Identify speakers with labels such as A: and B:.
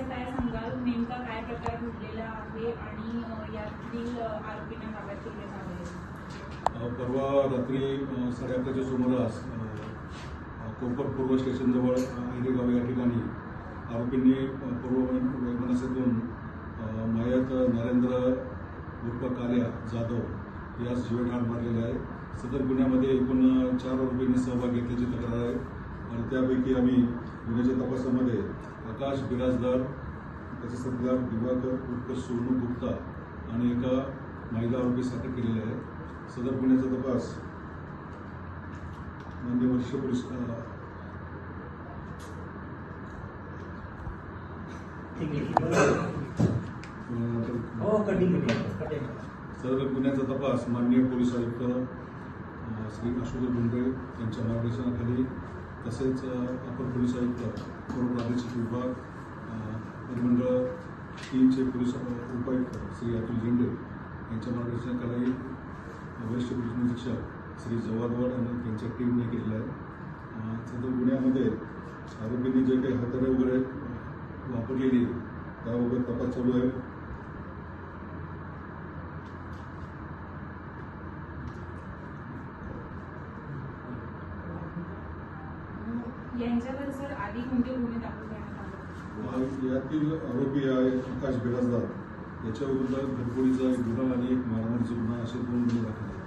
A: Sir काय सांगाल? नेमका काय प्रकार घडलेला आहे आणि यातील आरोपींना ताब्यात घेण्यात
B: आहे परवा रात्री साडे अकराच्या सुमारास कोपर पूर्व स्टेशनजवळ हिरेगाव या ठिकाणी आरोपींनी पूर्व वैमनस्यातून मयत नरेंद्र उर्फ काल्या जाधव यास जीवठाण मारलेले आहे. सदर गुन्ह्यामध्ये एकूण चार आरोपींनी सहभाग घेतल्याची तक्रार आहे. आणि त्यापैकी आम्ही गुन्ह्याच्या तपासामध्ये आकाश बिराजदार त्याचे सरदार दिवाकर उर्फ सोनू गुप्ता आणि एका महिला आरोपीस अटक केलेली आहे सदर गुन्ह्याचा तपास मान्य वरिष्ठ पोलीस
C: हो
B: सदर गुन्ह्याचा तपास माननीय पोलीस आयुक्त श्री अशोक गुंडे यांच्या मार्गदर्शनाखाली तसेच अपर पोलीस आयुक्त तीनचे पोलीस उपायुक्त श्री अतुल झेंडे यांच्या मार्गदर्शनाखाली वरिष्ठ पोलीस निरीक्षक श्री जवादवाड आणि त्यांच्या टीमने केलेलं आहे. सध्या सदर गुन्ह्यामध्ये आरोपींनी जे काही हत्यारे वगैरे वापरलेली त्याबाबत तपास चालू आहे.
A: यांच्यावर सर आधी कोणते गुन्हे दाखल करण्यात आले?
B: यातील आरोपी आहे आकाश बिराजदार. याच्याविरुद्ध घरपोळीचा एक गुन्हा आणि एक मारहाणीचा गुन्हा असे दोन गुन्हे दाखल